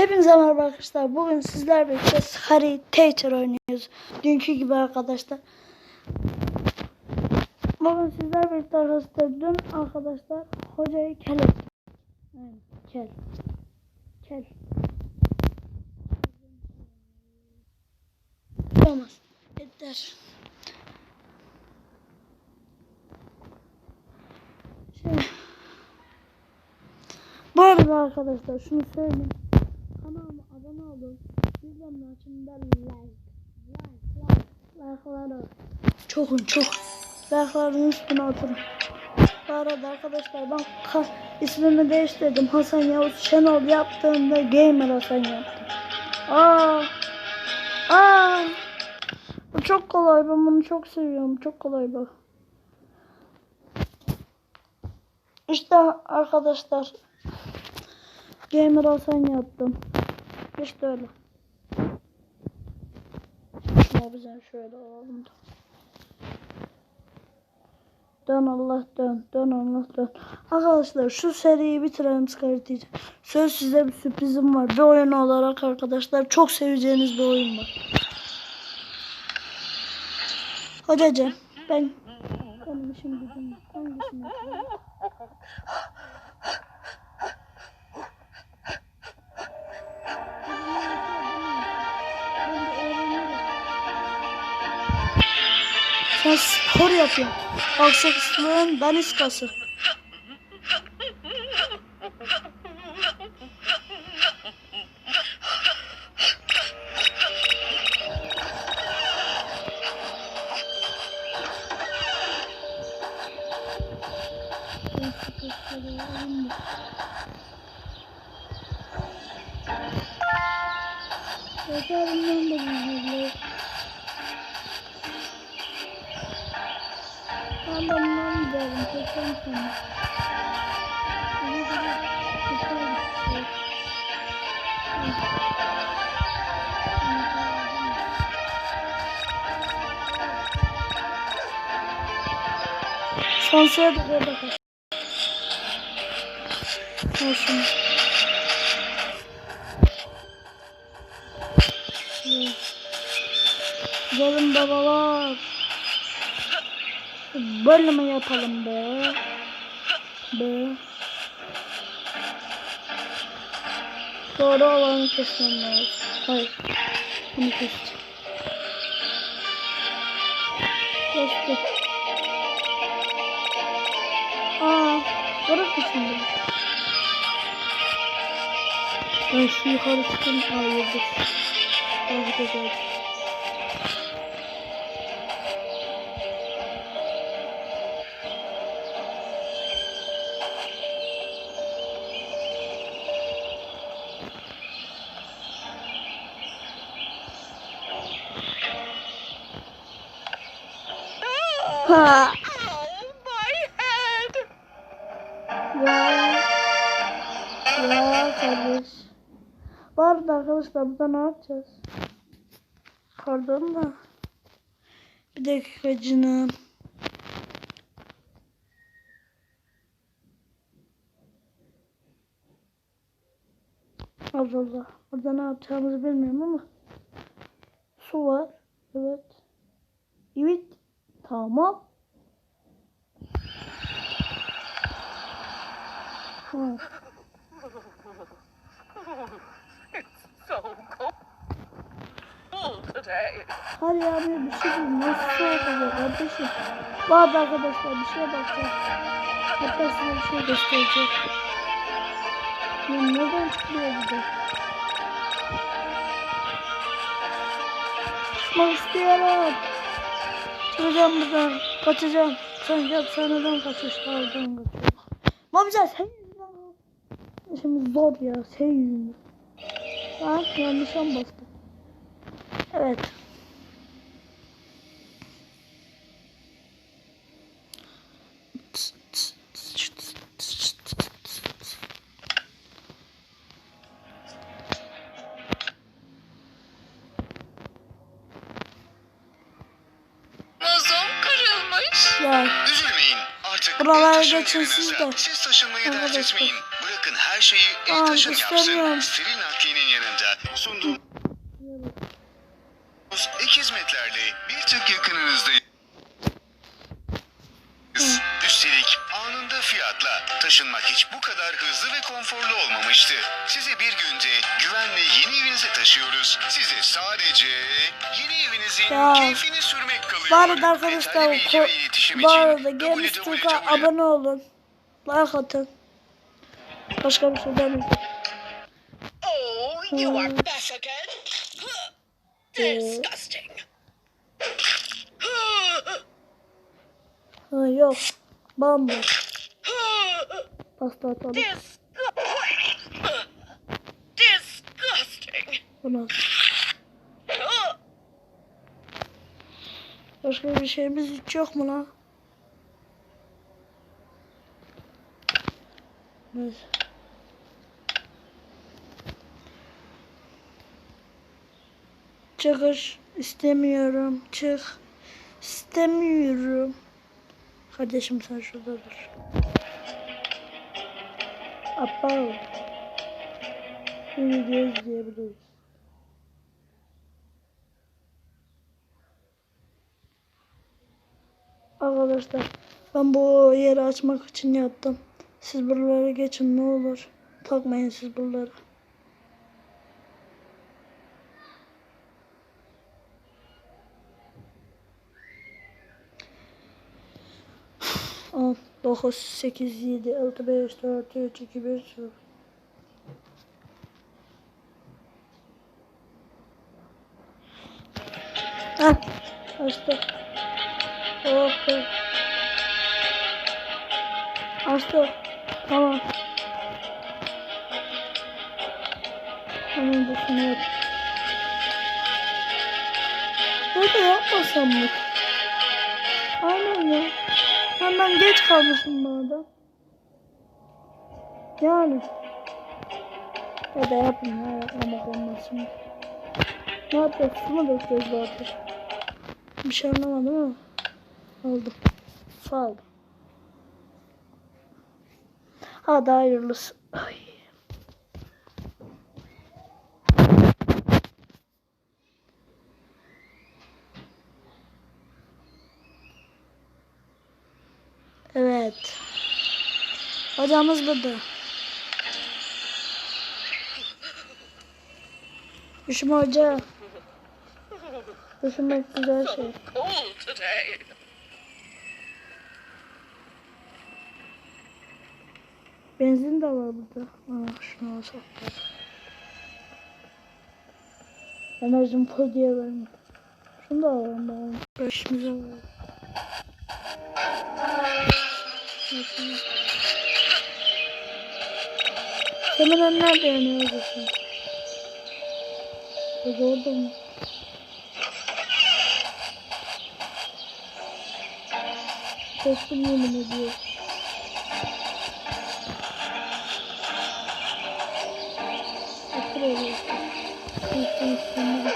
Hepinize merhaba arkadaşlar. Bugün sizler birlikte Harry Teacher oynuyoruz. Dünkü gibi arkadaşlar. Bugün sizler birlikte arkadaşlar dün arkadaşlar hocayı kel kel. Kel. Olmaz. Yeter. Şey. Bu arada arkadaşlar şunu söyleyeyim. Abone olun. Bildirimler açın da like. Like like. Like'ları. Çokun çok. Like'ların üstüne oturun. Bu arada arkadaşlar ben ismimi değiştirdim. Hasan Yavuz Şenol yaptığımda Gamer Hasan yaptım. Aa. Aa. Bu çok kolay. Ben bunu çok seviyorum. Çok kolay bu. İşte arkadaşlar Gamer Hasan yaptım. İşte öyle. Şuna güzel şöyle alalım da. Dön Allah dön. Dön Allah dön. Arkadaşlar şu seriyi bitirelim çıkartacağım. Söz size bir sürprizim var. Bir oyun olarak arkadaşlar çok seveceğiniz bir oyun var. Hocacığım ben benim işim gücüm yapayım? Sen spor yapıyorsun. Aksaklığın daniskası. Bilmiyorum. Ben de bundan giderim. Kesin sana. De. Son sıra da böyle bakar. Olsun. Gelin babalar. Böyle mi yapalım be? Be. Doğru olanı kesmem lazım. Hayır. Bunu keseceğim. Kestim. Aa, bırak mı şimdi? Ben şu yukarı çıkayım. Aa, yıldız. Ah, güzel. Kardeş. Bu arada arkadaşlar burada ne yapacağız? Pardon da. Bir dakika canım. Allah Allah. Burada ne yapacağımızı bilmiyorum ama. Su var. Evet. Evet. Tamam. Hı. Hadi ya bir bir şey diyeyim. Nasıl soğuk oluyor kardeşim? Arada arkadaşlar bir şeye bakacağım. Hatta size bir şey göstereceğim. Ya neden çıkıyor bu da? Çıkmak istiyorum. Çıkacağım buradan. Kaçacağım. Sen hapishaneden kaçışlardan kaçıyorum. Ne yapacağız? Sen yüzünden. Şimdi zor ya. Sen yüzünden. Ha, yanlış an bastım. Evet. Muzum kırılmış. Ya Üzülmeyin. Artık Buralara geçin siz de. Siz taşınmayı dert etmeyin. Her şeyi Aa, el taşın istemiyorum. yapsın. Steril nakliyenin yanında sunduğumuz ek hizmetlerle bir tık yakınınızdayız. Üstelik anında fiyatla taşınmak hiç bu kadar hızlı ve konforlu olmamıştı. Size bir günde güvenle yeni evinize taşıyoruz. Size sadece yeni evinizin Ya. keyfini sürmek kalıyor. Bu arada arkadaşlar Detaylı bilgi ko- ve iletişim bu için arada Games www. Türk'e abone olun. Like atın. Başka bir şey demiyorum. Oh, you are back again? Disgusting. Ha, yok. Bamba. Pasta atalım. Dis- Disgusting. Buna. Başka bir şeyimiz hiç yok mu lan? Neyse. Çakır istemiyorum. Çık. İstemiyorum. Kardeşim sen şurada dur. Apal. Bu videoyu izleyebiliriz. Arkadaşlar ben bu yeri açmak için yaptım. Siz buralara geçin ne olur. Takmayın siz buralara. 10, 9, 8, 7, 6, 5, 4, 3, 2, 1, 0. Ah, açtı. Oh, oh. Açtı. Tamam. Hemen de şunu yap. Burada yapmasam mı? Aynen ya. Hemen geç kalmışım bu arada. Yani. Ya da yapın ya yapmamak olmaz. Ne yapacağız? Su mu dökeceğiz zaten? Bir şey anlamadım ama. Oldu. Sağ ol. Hadi hayırlısı. Ay. Evet. Hocamız burada. Üşüme hoca. Üşümek güzel şey. Benzin de var burada. Aa, şunu alsak. Enerjim full diye verdim. Şunu da alalım ben. Beşimize var. Senin nerede yanıyorsun? Burada orada mı? Korktum yemin ediyorum. Otur oraya. Korktum üstüne.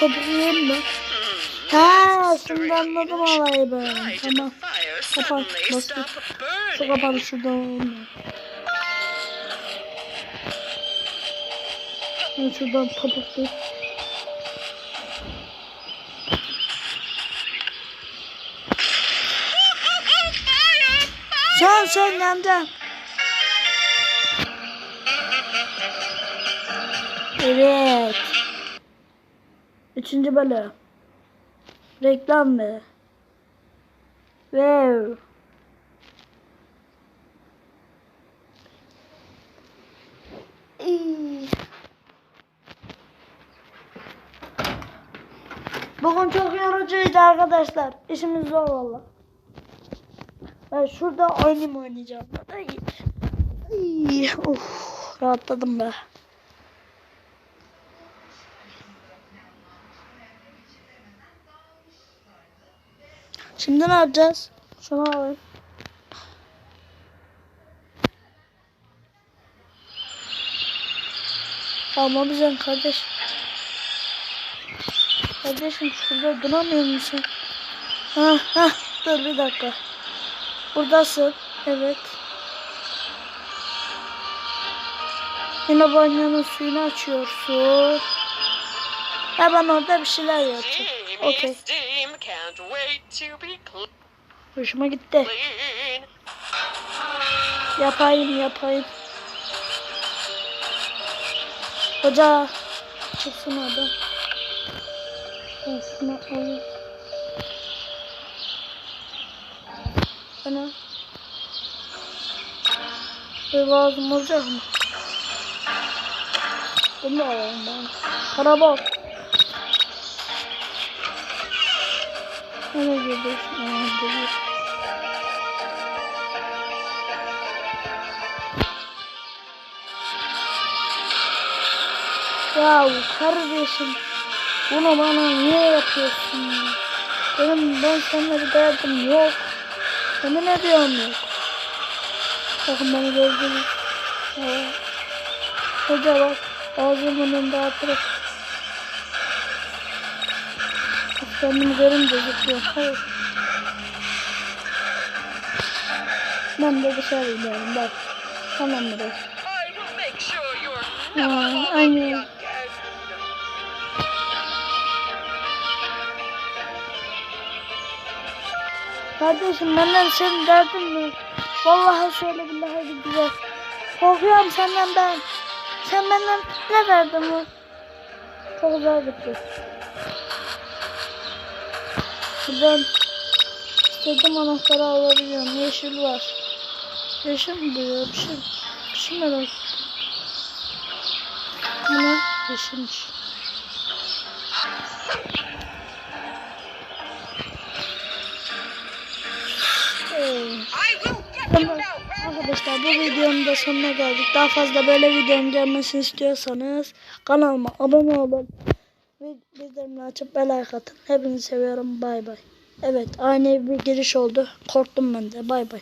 Topuk yiyeyim şimdi anladım olayı ben. Tamam. Kapat, bastık. burning? kapalı şuradan olmuyor. Ben şuradan değil. Sen sen yandan. Evet. Üçüncü bölüm. Reklam mı? Wow. Bugün çok yorucuydu arkadaşlar. İşimiz zor valla. Ben şurada oynayayım oynayacağım. Ay. Ay. Uf, rahatladım be. Şimdi ne yapacağız? Şunu alayım. Alma bizden kardeş. Kardeşim şurada duramıyor musun? Ha ha dur bir dakika. Buradasın. Evet. Yine banyonun suyunu açıyorsun. Ha ben orada bir şeyler yapacağım. Steamy Okey. Hoşuma gitti. Yapayım yapayım. Hoca çıksın. Ben şunu alayım. Bana. Bir lazım olacak mı? Bunu da alalım ben. Para bak. Nereye gidiyorsun? Geliyor. Ya kardeşim bunu bana niye yapıyorsun ya? Benim ben seninle bir derdim yok. Yemin ediyorum yok. Bakın beni gördünüz. Hoca bak ağzımın önünde atırıp. Kendimi görünce zıplıyorum. Hayır. Ben de dışarı gidiyorum bak. Tamam mı? Aa, aynen. Kardeşim benden senin derdin mi? Vallahi şöyle billahi bir güzel. Korkuyorum senden ben. Sen benden ne derdin var? Çok güzel gitti. Buradan istediğim anahtarı alabiliyorum. Yeşil var. Yeşil mi bu ya? Bir şey, bir şey merak ettim. Bu ne? Yeşilmiş. I will get you Tamam. now. Arkadaşlar bu videonun da sonuna geldik. Daha fazla böyle videonun gelmesini istiyorsanız kanalıma abone olun. Bildirimleri açıp ve like atın. Hepinizi seviyorum. Bay bay. Evet ani bir giriş oldu. Korktum ben de. Bay bay.